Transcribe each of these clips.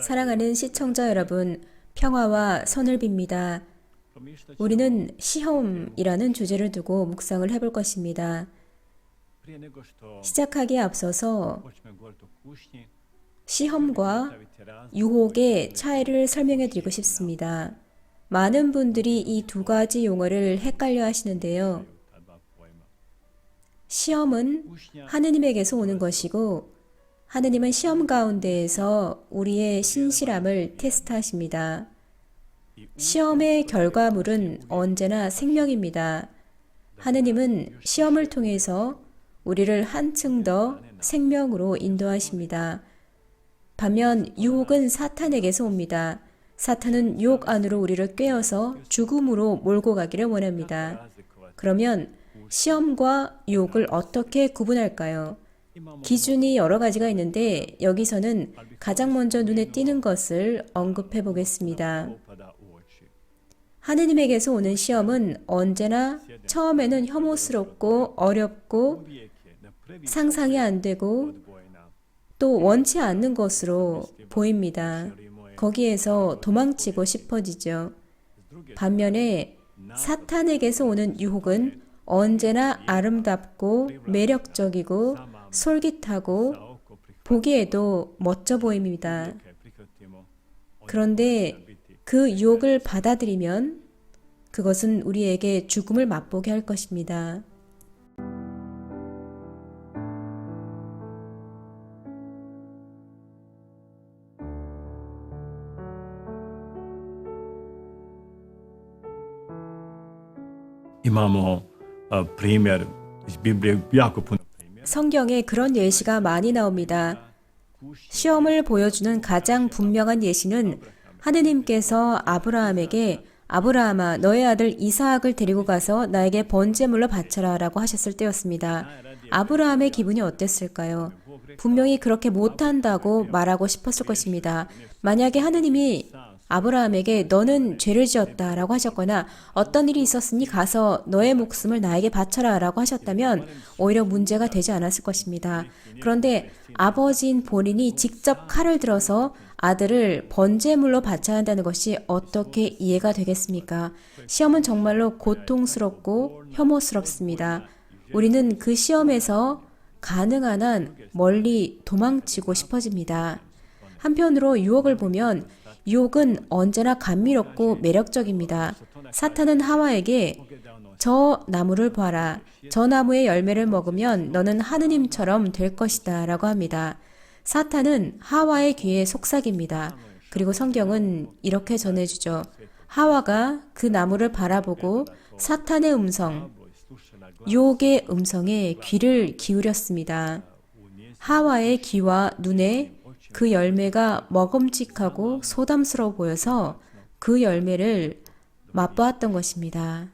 사랑하는 시청자 여러분, 평화와 선을 빕니다. 우리는 시험이라는 주제를 두고 묵상을 해볼 것입니다. 시작하기에 앞서서 시험과 유혹의 차이를 설명해 드리고 싶습니다. 많은 분들이 이 두 가지 용어를 헷갈려 하시는데요. 시험은 하느님에게서 오는 것이고, 하느님은 시험 가운데에서 우리의 신실함을 테스트하십니다. 시험의 결과물은 언제나 생명입니다. 하느님은 시험을 통해서 우리를 한층 더 생명으로 인도하십니다. 반면 유혹은 사탄에게서 옵니다. 사탄은 유혹 안으로 우리를 꿰어서 죽음으로 몰고 가기를 원합니다. 그러면 시험과 유혹을 어떻게 구분할까요? 기준이 여러 가지가 있는데 여기서는 가장 먼저 눈에 띄는 것을 언급해 보겠습니다. 하느님에게서 오는 시험은 언제나 처음에는 혐오스럽고 어렵고 상상이 안 되고 또 원치 않는 것으로 보입니다. 거기에서 도망치고 싶어지죠. 반면에 사탄에게서 오는 유혹은 언제나 아름답고 매력적이고 솔깃하고 보기에도 멋져 보입니다. 그런데 그 유혹을 받아들이면 그것은 우리에게 죽음을 맛보게 할 것입니다. Imamo a, primjer iz Biblije. 성경에 그런 예시가 많이 나옵니다. 시험을 보여주는 가장 분명한 예시는 하느님께서 아브라함에게 아브라함아 너의 아들 이사학을 데리고 가서 나에게 번제물로 바쳐라라고 하셨을 때였습니다. 아브라함의 기분이 어땠을까요? 분명히 그렇게 못한다고 말하고 싶었을 것입니다. 만약에 하느님이 아브라함에게 너는 죄를 지었다 라고 하셨거나 어떤 일이 있었으니 가서 너의 목숨을 나에게 바쳐라 라고 하셨다면 오히려 문제가 되지 않았을 것입니다. 그런데 아버지인 본인이 직접 칼을 들어서 아들을 번제물로 바쳐야 한다는 것이 어떻게 이해가 되겠습니까? 시험은 정말로 고통스럽고 혐오스럽습니다. 우리는 그 시험에서 가능한 한 멀리 도망치고 싶어집니다. 한편으로 유혹을 보면 유혹은 언제나 감미롭고 매력적입니다. 사탄은 하와에게 저 나무를 봐라. 저 나무의 열매를 먹으면 너는 하느님처럼 될 것이다. 라고 합니다. 사탄은 하와의 귀에 속삭입니다. 그리고 성경은 이렇게 전해주죠. 하와가 그 나무를 바라보고 사탄의 음성, 유혹의 음성에 귀를 기울였습니다. 하와의 귀와 눈에 그 열매가 먹음직하고 소담스러워 보여서 그 열매를 맛보았던 것입니다.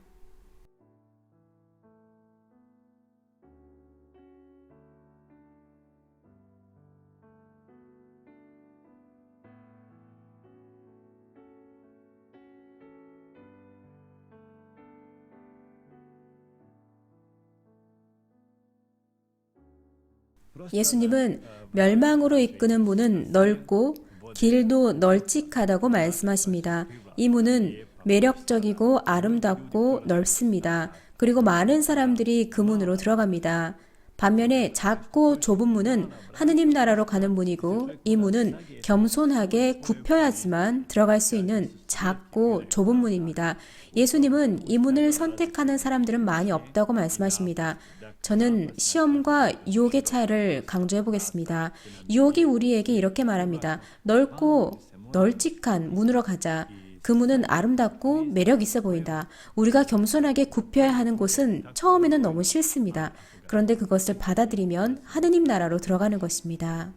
예수님은 멸망으로 이끄는 문은 넓고 길도 널찍하다고 말씀하십니다. 이 문은 매력적이고 아름답고 넓습니다. 그리고 많은 사람들이 그 문으로 들어갑니다. 반면에 작고 좁은 문은 하느님 나라로 가는 문이고 이 문은 겸손하게 굽혀야지만 들어갈 수 있는 작고 좁은 문입니다. 예수님은 이 문을 선택하는 사람들은 많이 없다고 말씀하십니다. 저는 시험과 유혹의 차이를 강조해 보겠습니다. 유혹이 우리에게 이렇게 말합니다. 넓고 널찍한 문으로 가자. 그 문은 아름답고 매력 있어 보인다. 우리가 겸손하게 굽혀야 하는 곳은 처음에는 너무 싫습니다. 그런데 그것을 받아들이면 하느님 나라로 들어가는 것입니다.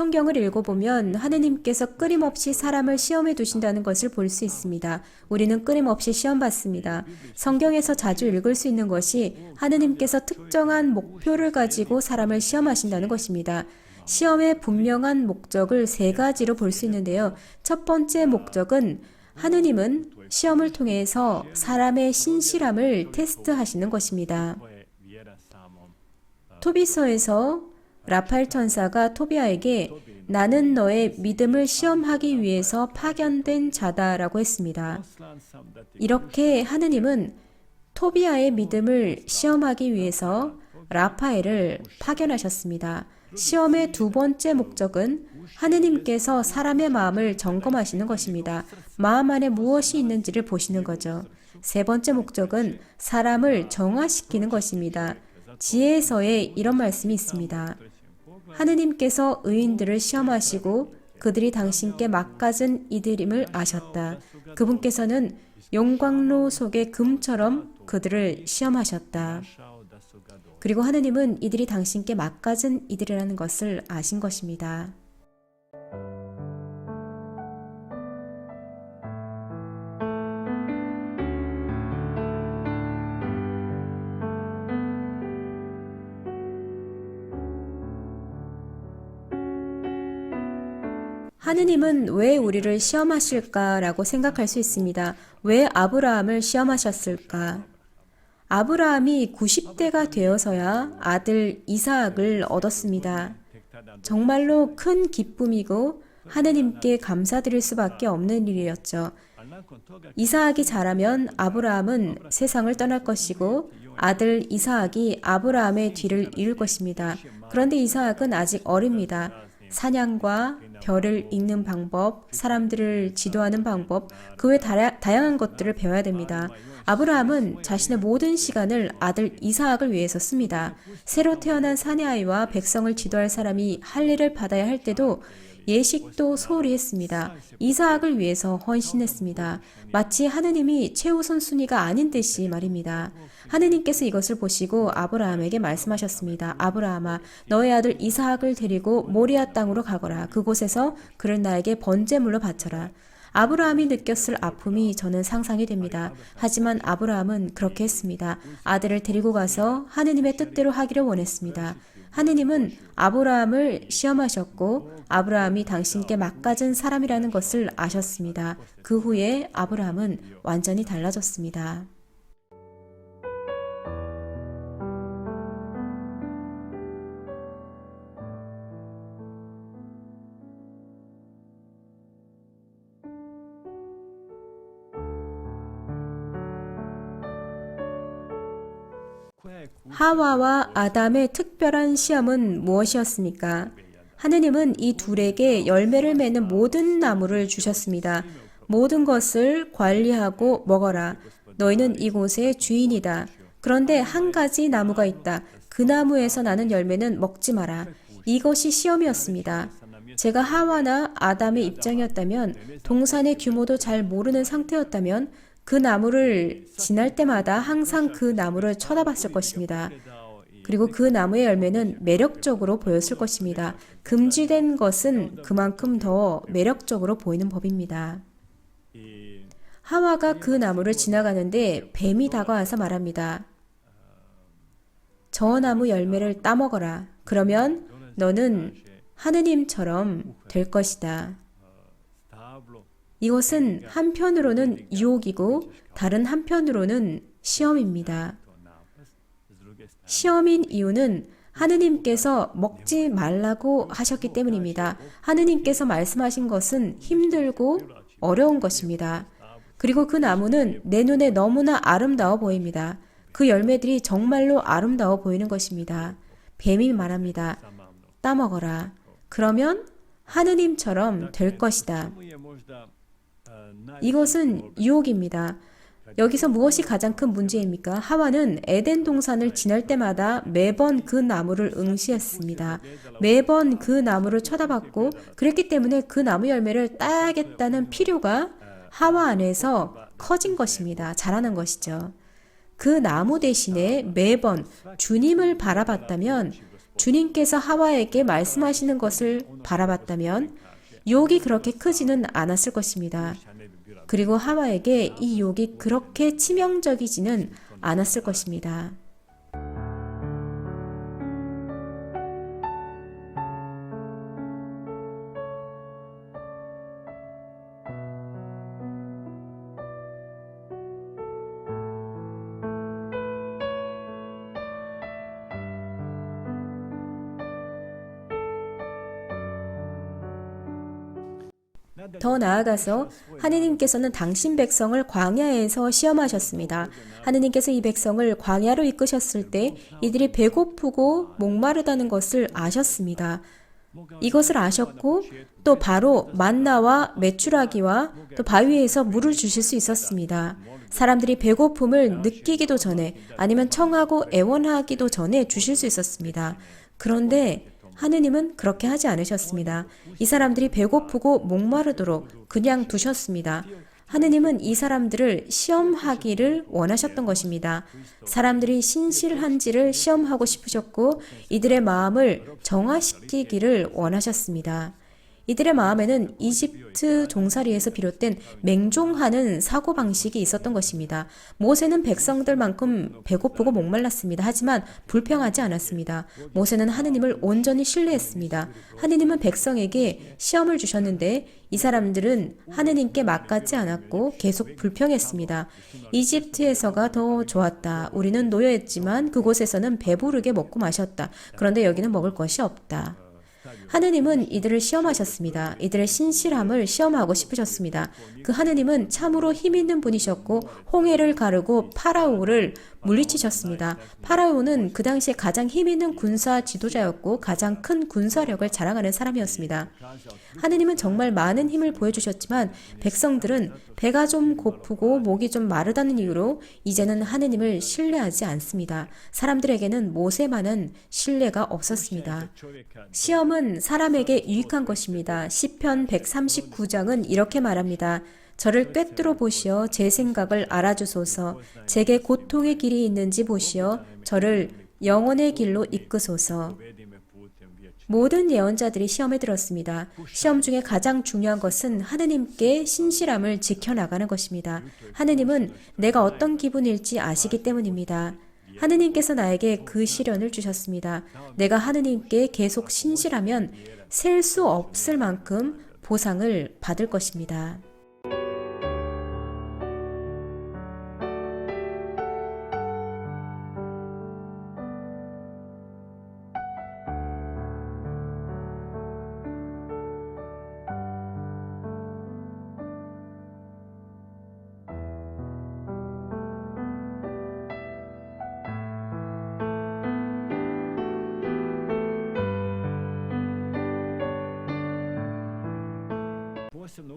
성경을 읽어보면 하느님께서 끊임없이 사람을 시험해 두신다는 것을 볼 수 있습니다. 우리는 끊임없이 시험받습니다. 성경에서 자주 읽을 수 있는 것이 하느님께서 특정한 목표를 가지고 사람을 시험하신다는 것입니다. 시험의 분명한 목적을 세 가지로 볼 수 있는데요. 첫 번째 목적은 하느님은 시험을 통해서 사람의 신실함을 테스트하시는 것입니다. 토비서에서 라팔 천사가 토비아에게 나는 너의 믿음을 시험하기 위해서 파견된 자다라고 했습니다. 이렇게 하느님은 토비아의 믿음을 시험하기 위해서 라파엘을 파견하셨습니다. 시험의 두 번째 목적은 하느님께서 사람의 마음을 점검하시는 것입니다. 마음 안에 무엇이 있는지를 보시는 거죠. 세 번째 목적은 사람을 정화시키는 것입니다. 지혜에서의 이런 말씀이 있습니다. 하느님께서 의인들을 시험하시고 그들이 당신께 막가진 이들임을 아셨다. 그분께서는 용광로 속의 금처럼 그들을 시험하셨다. 그리고 하느님은 이들이 당신께 막가진 이들이라는 것을 아신 것입니다. 하느님은 왜 우리를 시험하실까라고 생각할 수 있습니다. 왜 아브라함을 시험하셨을까? 아브라함이 90대가 되어서야 아들 이사학을 얻었습니다. 정말로 큰 기쁨이고 하느님께 감사드릴 수밖에 없는 일이었죠. 이사학이 자라면 아브라함은 세상을 떠날 것이고 아들 이사학이 아브라함의 뒤를 이을 것입니다. 그런데 이사학은 아직 어립니다. 사냥과 별을 읽는 방법, 사람들을 지도하는 방법, 그 외 다양한 것들을 배워야 됩니다. 아브라함은 자신의 모든 시간을 아들 이사학을 위해서 씁니다. 새로 태어난 사내아이와 백성을 지도할 사람이 할 일을 받아야 할 때도 예식도 소홀히 했습니다. 이사학을 위해서 헌신했습니다. 마치 하느님이 최우선 순위가 아닌 듯이 말입니다. 하느님께서 이것을 보시고 아브라함에게 말씀하셨습니다. 아브라함아, 너의 아들 이사학을 데리고 모리아 땅으로 가거라. 그곳에서 그를 나에게 번제물로 바쳐라. 아브라함이 느꼈을 아픔이 저는 상상이 됩니다. 하지만 아브라함은 그렇게 했습니다. 아들을 데리고 가서 하느님의 뜻대로 하기를 원했습니다. 하느님은 아브라함을 시험하셨고 아브라함이 당신께 막가진 사람이라는 것을 아셨습니다. 그 후에 아브라함은 완전히 달라졌습니다. 하와와 아담의 특별한 시험은 무엇이었습니까? 하느님은 이 둘에게 열매를 맺는 모든 나무를 주셨습니다. 모든 것을 관리하고 먹어라. 너희는 이곳의 주인이다. 그런데 한 가지 나무가 있다. 그 나무에서 나는 열매는 먹지 마라. 이것이 시험이었습니다. 제가 하와나 아담의 입장이었다면 동산의 규모도 잘 모르는 상태였다면 그 나무를 지날 때마다 항상 그 나무를 쳐다봤을 것입니다. 그리고 그 나무의 열매는 매력적으로 보였을 것입니다. 금지된 것은 그만큼 더 매력적으로 보이는 법입니다. 하와가 그 나무를 지나가는데 뱀이 다가와서 말합니다. 저 나무 열매를 따먹어라. 그러면 너는 하느님처럼 될 것이다. 이것은 한편으로는 유혹이고 다른 한편으로는 시험입니다. 시험인 이유는 하느님께서 먹지 말라고 하셨기 때문입니다. 하느님께서 말씀하신 것은 힘들고 어려운 것입니다. 그리고 그 나무는 내 눈에 너무나 아름다워 보입니다. 그 열매들이 정말로 아름다워 보이는 것입니다. 뱀이 말합니다. 따먹어라. 그러면 하느님처럼 될 것이다. 이것은 유혹입니다. 여기서 무엇이 가장 큰 문제입니까? 하와는 에덴 동산을 지날 때마다 매번 그 나무를 응시했습니다. 매번 그 나무를 쳐다봤고 그랬기 때문에 그 나무 열매를 따야겠다는 필요가 하와 안에서 커진 것입니다. 자라는 것이죠. 그 나무 대신에 매번 주님을 바라봤다면 주님께서 하와에게 말씀하시는 것을 바라봤다면 유혹이 그렇게 크지는 않았을 것입니다. 그리고 하와에게 이 유혹이 그렇게 치명적이지는 않았을 것입니다. 더 나아가서 하느님께서는 당신 백성을 광야에서 시험하셨습니다. 하느님께서 이 백성을 광야로 이끄셨을 때 이들이 배고프고 목마르다는 것을 아셨습니다. 이것을 아셨고 또 바로 만나와 메추라기와 또 바위에서 물을 주실 수 있었습니다. 사람들이 배고픔을 느끼기도 전에 아니면 청하고 애원하기도 전에 주실 수 있었습니다. 그런데 하느님은 그렇게 하지 않으셨습니다. 이 사람들이 배고프고 목마르도록 그냥 두셨습니다. 하느님은 이 사람들을 시험하기를 원하셨던 것입니다. 사람들이 신실한지를 시험하고 싶으셨고 이들의 마음을 정화시키기를 원하셨습니다. 이들의 마음에는 이집트 종살이에서 비롯된 맹종하는 사고방식이 있었던 것입니다. 모세는 백성들만큼 배고프고 목말랐습니다. 하지만 불평하지 않았습니다. 모세는 하느님을 온전히 신뢰했습니다. 하느님은 백성에게 시험을 주셨는데 이 사람들은 하느님께 막같지 않았고 계속 불평했습니다. 이집트에서가 더 좋았다. 우리는 노예했지만 그곳에서는 배부르게 먹고 마셨다. 그런데 여기는 먹을 것이 없다. 하느님은 이들을 시험하셨습니다. 이들의 신실함을 시험하고 싶으셨습니다. 그 하느님은 참으로 힘 있는 분이셨고 홍해를 가르고 파라오를 물리치셨습니다. 파라오는 그 당시에 가장 힘 있는 군사 지도자였고 가장 큰 군사력을 자랑하는 사람이었습니다. 하느님은 정말 많은 힘을 보여주셨지만 백성들은 배가 좀 고프고 목이 좀 마르다는 이유로 이제는 하느님을 신뢰하지 않습니다. 사람들에게는 모세만은 신뢰가 없었습니다. 시험은 사람에게 유익한 것입니다. 시편 139장은 이렇게 말합니다. 저를 꿰뚫어 보시어 제 생각을 알아주소서. 제게 고통의 길이 있는지 보시어 저를 영원의 길로 이끄소서. 모든 예언자들이 시험에 들었습니다. 시험 중에 가장 중요한 것은 하느님께 신실함을 지켜나가는 것입니다. 하느님은 내가 어떤 기분일지 아시기 때문입니다. 하느님께서 나에게 그 시련을 주셨습니다. 내가 하느님께 계속 신실하면 셀 수 없을 만큼 보상을 받을 것입니다.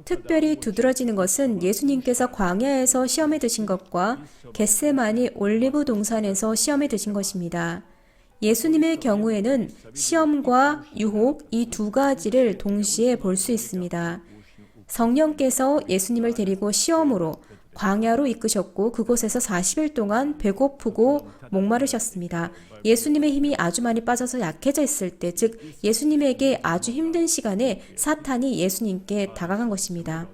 특별히 두드러지는 것은 예수님께서 광야에서 시험에 드신 것과 겟세마니 올리브 동산에서 시험에 드신 것입니다. 예수님의 경우에는 시험과 유혹 이 두 가지를 동시에 볼 수 있습니다. 성령께서 예수님을 데리고 시험으로 광야로 이끄셨고 그곳에서 40일 동안 배고프고 목마르셨습니다. 예수님의 힘이 아주 많이 빠져서 약해져 있을 때, 즉 예수님에게 아주 힘든 시간에 사탄이 예수님께 다가간 것입니다.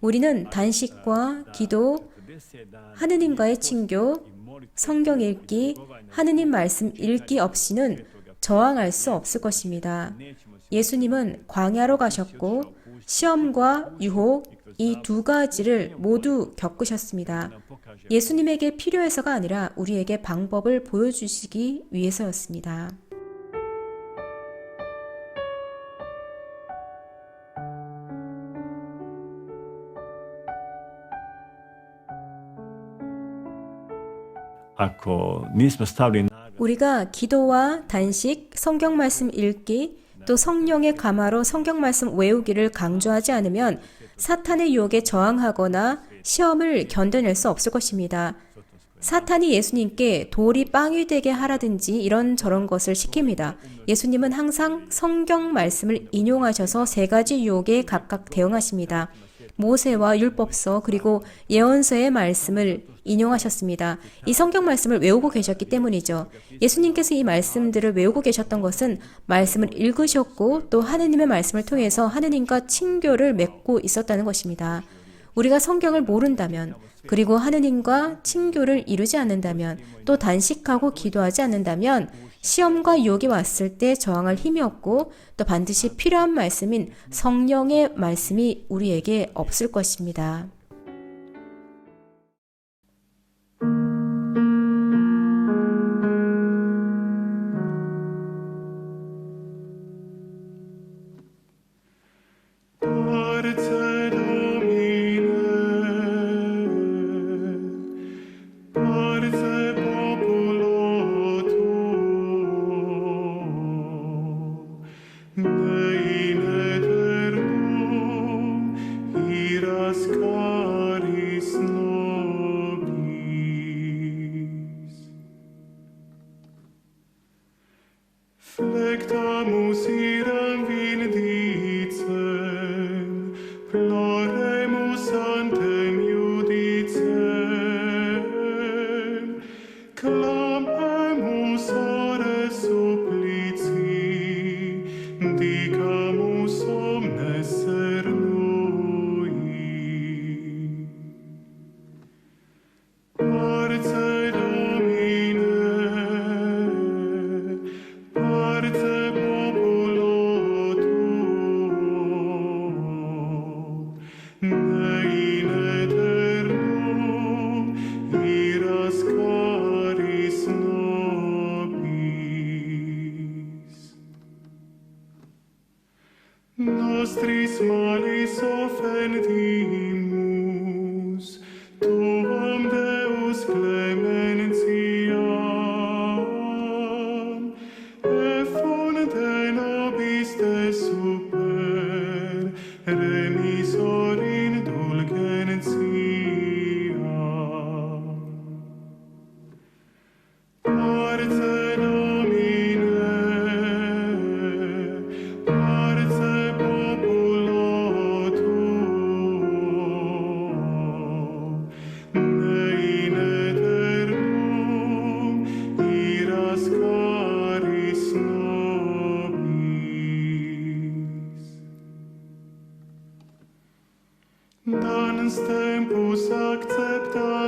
우리는 단식과 기도, 하느님과의 친교, 성경 읽기, 하느님 말씀 읽기 없이는 저항할 수 없을 것입니다. 예수님은 광야로 가셨고 시험과 유혹 이 두 가지를 모두 겪으셨습니다. 예수님에게 필요해서가 아니라 우리에게 방법을 보여주시기 위해서였습니다. 우리가 기도와 단식, 성경 말씀 읽기, 또 성령의 감화로 성경 말씀 외우기를 강조하지 않으면 사탄의 유혹에 저항하거나 시험을 견뎌낼 수 없을 것입니다. 사탄이 예수님께 돌이 빵이 되게 하라든지 이런 저런 것을 시킵니다. 예수님은 항상 성경 말씀을 인용하셔서 세 가지 유혹에 각각 대응하십니다. 모세와 율법서 그리고 예언서의 말씀을 인용하셨습니다. 이 성경 말씀을 외우고 계셨기 때문이죠. 예수님께서 이 말씀들을 외우고 계셨던 것은 말씀을 읽으셨고 또 하느님의 말씀을 통해서 하느님과 친교를 맺고 있었다는 것입니다. 우리가 성경을 모른다면 그리고 하느님과 친교를 이루지 않는다면 또 단식하고 기도하지 않는다면 시험과 유혹이 왔을 때 저항할 힘이 없고 또 반드시 필요한 말씀인 성령의 말씀이 우리에게 없을 것입니다.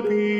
be